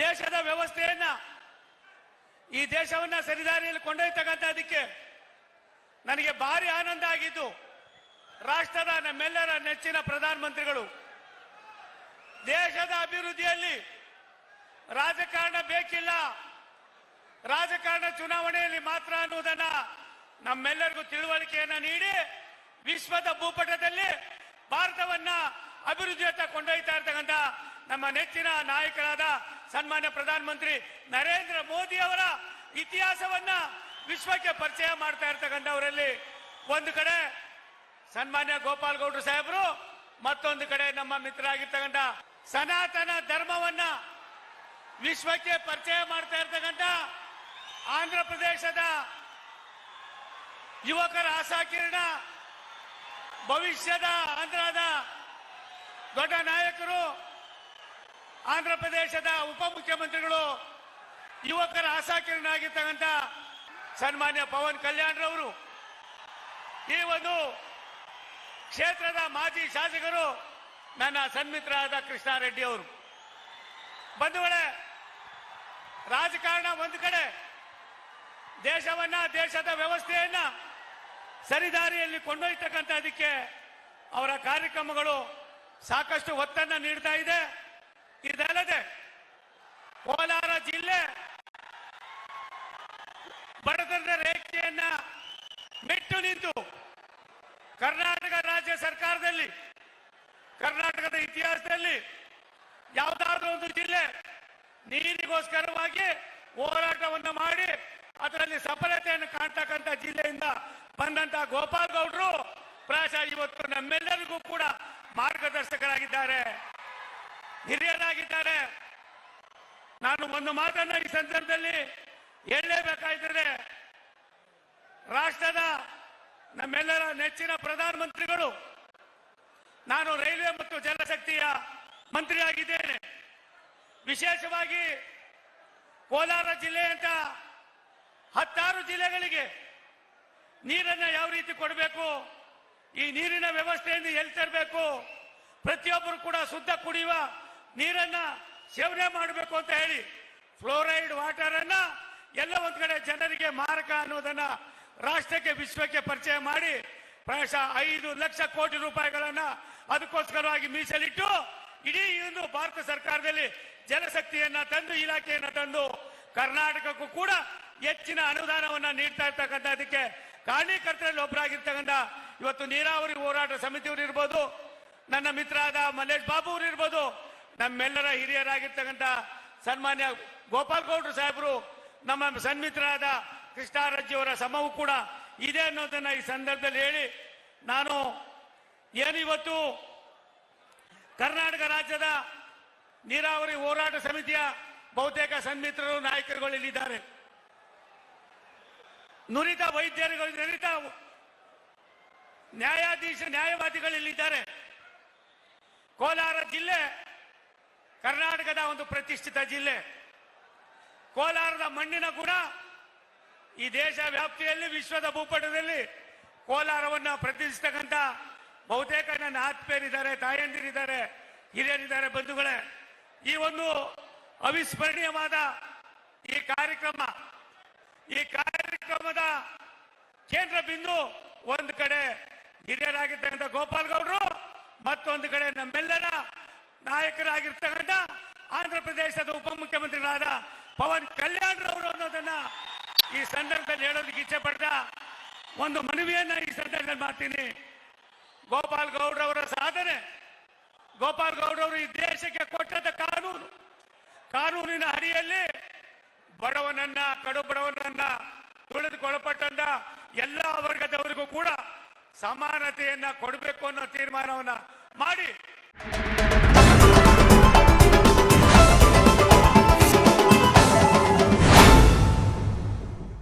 ದೇಶದ ವ್ಯವಸ್ಥೆಯನ್ನ ಈ ದೇಶವನ್ನ ಸರಿದಾರಿಯಲ್ಲಿ ಕೊಂಡೊಯ್ತಕ್ಕಂಥದ್ದಕ್ಕೆ ನನಗೆ ಭಾರಿ ಆನಂದ ಆಗಿದ್ದು ರಾಷ್ಟ್ರದ ನಮ್ಮೆಲ್ಲರ ನೆಚ್ಚಿನ ಪ್ರಧಾನಮಂತ್ರಿಗಳು. ದೇಶದ ಅಭಿವೃದ್ಧಿಯಲ್ಲಿ ರಾಜಕಾರಣ ಬೇಕಿಲ್ಲ. ರಾಜಕಾರಣ ಚುನಾವಣೆಯಲ್ಲಿ ಮಾತ್ರ ಅನ್ನುವುದನ್ನ ನಮ್ಮೆಲ್ಲರಿಗೂ ತಿಳುವಳಿಕೆಯನ್ನ ನೀಡಿ ವಿಶ್ವದ ಭೂಪಟದಲ್ಲಿ ಭಾರತವನ್ನ ಅಭಿವೃದ್ಧಿಯತ್ತ ಕೊಂಡೊಯ್ತಾ ಇರ್ತಕ್ಕಂಥ ನಮ್ಮ ನೆಚ್ಚಿನ ನಾಯಕರಾದ ಸನ್ಮಾನ್ಯ ಪ್ರಧಾನಮಂತ್ರಿ ನರೇಂದ್ರ ಮೋದಿ ಅವರ ಇತಿಹಾಸವನ್ನ ವಿಶ್ವಕ್ಕೆ ಪರಿಚಯ ಮಾಡ್ತಾ ಇರ್ತಕ್ಕಂಥವರಲ್ಲಿ ಒಂದು ಕಡೆ ಸನ್ಮಾನ್ಯ ಗೋಪಾಲ್ ಗೌಡ್ರು ಸಾಹೇಬರು, ಮತ್ತೊಂದು ಕಡೆ ನಮ್ಮ ಮಿತ್ರರಾಗಿರ್ತಕ್ಕಂಥ ಸನಾತನ ಧರ್ಮವನ್ನ ವಿಶ್ವಕ್ಕೆ ಪರಿಚಯ ಮಾಡ್ತಾ ಇರ್ತಕ್ಕಂಥ ಆಂಧ್ರ ಪ್ರದೇಶದ ಯುವಕರ ಆಶಾಕಿರಣ ಭವಿಷ್ಯದ ಆಂಧ್ರದ ದೊಡ್ಡ ನಾಯಕರು ಆಂಧ್ರ ಪ್ರದೇಶದ ಉಪಮುಖ್ಯಮಂತ್ರಿಗಳು ಯುವಕರ ಆಶಾಕಿರಣ ಆಗಿರ್ತಕ್ಕಂಥ ಸನ್ಮಾನ್ಯ ಪವನ್ ಕಲ್ಯಾಣ್ರವರು ಈ ಒಂದು ಕ್ಷೇತ್ರದ ಮಾಜಿ ಶಾಸಕರು ನನ್ನ ಸನ್ಮಿತ್ರರಾದ ಕೃಷ್ಣಾರೆಡ್ಡಿ ಅವರು ಬಂಧುಗಳೇ, ರಾಜಕಾರಣ ಒಂದು ಕಡೆ, ದೇಶವನ್ನ, ದೇಶದ ವ್ಯವಸ್ಥೆಯನ್ನ ಸರಿದಾರಿಯಲ್ಲಿ ಕೊಂಡೊಯ್ತಕ್ಕಂಥದಕ್ಕೆ ಅವರ ಕಾರ್ಯಕ್ರಮಗಳು ಸಾಕಷ್ಟು ಒತ್ತನ್ನ ನೀಡ್ತಾ ಇದೆ. ಇದಲ್ಲದೆ ಕೋಲಾರ ಜಿಲ್ಲೆ ಬಡತನದ ರೇಖೆಯನ್ನ ಮೆಟ್ಟು ನಿಂತು ಕರ್ನಾಟಕ ರಾಜ್ಯ ಸರ್ಕಾರದಲ್ಲಿ, ಕರ್ನಾಟಕದ ಇತಿಹಾಸದಲ್ಲಿ ಯಾವುದಾದ್ರೂ ಒಂದು ಜಿಲ್ಲೆ ನೀರಿಗೋಸ್ಕರವಾಗಿ ಹೋರಾಟವನ್ನು ಮಾಡಿ ಅದರಲ್ಲಿ ಸಫಲತೆಯನ್ನು ಕಾಣ್ತಕ್ಕಂಥ ಜಿಲ್ಲೆಯಿಂದ ಬಂದಂತ ಗೋಪಾಲ್ ಗೌಡ್ರು ಪ್ರಾಯಶಃ ಇವತ್ತು ನಮ್ಮೆಲ್ಲರಿಗೂ ಕೂಡ ಮಾರ್ಗದರ್ಶಕರಾಗಿದ್ದಾರೆ. ಹಿರಿಯರಾಗಿದ್ದಾರೆ. ನಾನು ಒಂದು ಮಾತನ್ನ ಈ ಸಂದರ್ಭದಲ್ಲಿ ಹೇಳಲೇಬೇಕಾಯ್ತದೆ. ರಾಷ್ಟ್ರದ ನಮ್ಮೆಲ್ಲರ ನೆಚ್ಚಿನ ಪ್ರಧಾನಮಂತ್ರಿಗಳು, ನಾನು ರೈಲ್ವೆ ಮತ್ತು ಜಲಶಕ್ತಿಯ ಮಂತ್ರಿಯಾಗಿದ್ದೇನೆ. ವಿಶೇಷವಾಗಿ ಕೋಲಾರ ಜಿಲ್ಲೆಯಂತ ಹತ್ತಾರು ಜಿಲ್ಲೆಗಳಿಗೆ ನೀರನ್ನು ಯಾವ ರೀತಿ ಕೊಡಬೇಕು, ಈ ನೀರಿನ ವ್ಯವಸ್ಥೆಯನ್ನು ಎಲ್ಲಿ ತರಬೇಕು, ಪ್ರತಿಯೊಬ್ಬರು ಕೂಡ ಶುದ್ಧ ಕುಡಿಯುವ ನೀರನ್ನ ಸೇವನೆ ಮಾಡಬೇಕು ಅಂತ ಹೇಳಿ ಫ್ಲೋರೈಡ್ ವಾಟರ್ ಅನ್ನ ಎಲ್ಲ ಒಂದ್ ಕಡೆ ಜನರಿಗೆ ಮಾರಕ ಅನ್ನೋದನ್ನ ರಾಷ್ಟ್ರಕ್ಕೆ, ವಿಶ್ವಕ್ಕೆ ಪರಿಚಯ ಮಾಡಿ ಪ್ರಾಯಶಃ ಐದು ಲಕ್ಷ ಕೋಟಿ ರೂಪಾಯಿಗಳನ್ನ ಅದಕ್ಕೋಸ್ಕರವಾಗಿ ಮೀಸಲಿಟ್ಟು ಇಡೀ ಒಂದು ಭಾರತ ಸರ್ಕಾರದಲ್ಲಿ ಜಲಶಕ್ತಿಯನ್ನ ತಂದು, ಇಲಾಖೆಯನ್ನ ತಂದು ಕರ್ನಾಟಕಕ್ಕೂ ಕೂಡ ಹೆಚ್ಚಿನ ಅನುದಾನವನ್ನ ನೀಡ್ತಾ ಇರ್ತಕ್ಕಂಥ ಅದಕ್ಕೆ ಕಾರಣೀಕರ್ತರಲ್ಲಿ ಒಬ್ಬರಾಗಿರ್ತಕ್ಕಂಥ ಇವತ್ತು ನೀರಾವರಿ ಹೋರಾಟ ಸಮಿತಿಯವರು ಇರ್ಬೋದು, ನನ್ನ ಮಿತ್ರ ಆದ ಮಲ್ಲೇಶ್ ಬಾಬು ಅವರು ಇರ್ಬೋದು ನಮ್ಮೆಲ್ಲರ ಹಿರಿಯರಾಗಿರ್ತಕ್ಕಂಥ ಸನ್ಮಾನ್ಯ ಗೋಪಾಲ್ ಗೌಡ್ರು ಸಾಹೇಬರು, ನಮ್ಮ ಸನ್ಮಿತ್ರರಾದ ಕೃಷ್ಣಾರಜ್ಜಿಯವರ ಸಮವು ಕೂಡ ಇದೆ ಅನ್ನೋದನ್ನ ಈ ಸಂದರ್ಭದಲ್ಲಿ ಹೇಳಿ ನಾನು ಏನಿವತ್ತು ಕರ್ನಾಟಕ ರಾಜ್ಯದ ನೀರಾವರಿ ಹೋರಾಟ ಸಮಿತಿಯ ಬಹುತೇಕ ಸನ್ಮಿತ್ರರು, ನಾಯಕರುಗಳು ಇಲ್ಲಿದ್ದಾರೆ. ನುರಿತ ವೈದ್ಯರುಗಳು, ನುರಿತ ನ್ಯಾಯಾಧೀಶ, ನ್ಯಾಯವಾದಿಗಳು ಇಲ್ಲಿದ್ದಾರೆ. ಕೋಲಾರ ಜಿಲ್ಲೆ ಕರ್ನಾಟಕದ ಒಂದು ಪ್ರತಿಷ್ಠಿತ ಜಿಲ್ಲೆ. ಕೋಲಾರದ ಮಣ್ಣಿನ ಗುಣ, ಈ ದೇಶ ವ್ಯಾಪ್ತಿಯಲ್ಲಿ, ವಿಶ್ವದ ಭೂಪಟದಲ್ಲಿ ಕೋಲಾರವನ್ನು ಪ್ರತಿಷ್ಠಿತಕ್ಕಂಥ ಬಹುತೇಕ ನನ್ನ ಆತ್ಮೀಯರಿದ್ದಾರೆ, ತಾಯಂದಿರಿದ್ದಾರೆ, ಹಿರಿಯರಿದ್ದಾರೆ ಬಂಧುಗಳೇ. ಈ ಒಂದು ಅವಿಸ್ಮರಣೀಯವಾದ ಈ ಕಾರ್ಯಕ್ರಮ, ಈ ಕಾರ್ಯಕ್ರಮದ ಕೇಂದ್ರ ಬಿಂದು ಒಂದು ಕಡೆ ಹಿರಿಯರಾಗಿರ್ತಕ್ಕಂಥ ಗೋಪಾಲ್ ಗೌಡರು ಮತ್ತೊಂದು ಕಡೆ ನಮ್ಮೆಲ್ಲರ ನಾಯಕರಾಗಿರ್ತಕ್ಕಂಥ ಆಂಧ್ರ ಪ್ರದೇಶದ ಉಪಮುಖ್ಯಮಂತ್ರಿಗಳಾದ ಪವನ್ ಕಲ್ಯಾಣ್ ರವರು ಅನ್ನೋದನ್ನ ಈ ಸಂದರ್ಭದಲ್ಲಿ ಹೇಳೋದಕ್ಕೆ ಇಚ್ಛೆ ಪಡ್ದ ಒಂದು ಮನವಿಯನ್ನ ಈ ಸಂದರ್ಭದಲ್ಲಿ ಮಾಡ್ತೀನಿ. ಗೋಪಾಲ್ ಗೌಡ್ರವರ ಸಾಧನೆ. ಗೋಪಾಲ್ ಗೌಡ್ರವರು ಈ ದೇಶಕ್ಕೆ ಕೊಟ್ಟದ ಕಾನೂನು. ಕಾನೂನಿನ ಅಡಿಯಲ್ಲಿ ಬಡವನನ್ನ ಕಡು ಬಡವನನ್ನ ತುಳಿದುಕೊಳಪಟ್ಟಂತ ಎಲ್ಲ ವರ್ಗದವರಿಗೂ ಕೂಡ ಸಮಾನತೆಯನ್ನ ಕೊಡಬೇಕು ಅನ್ನೋ ತೀರ್ಮಾನವನ್ನ ಮಾಡಿ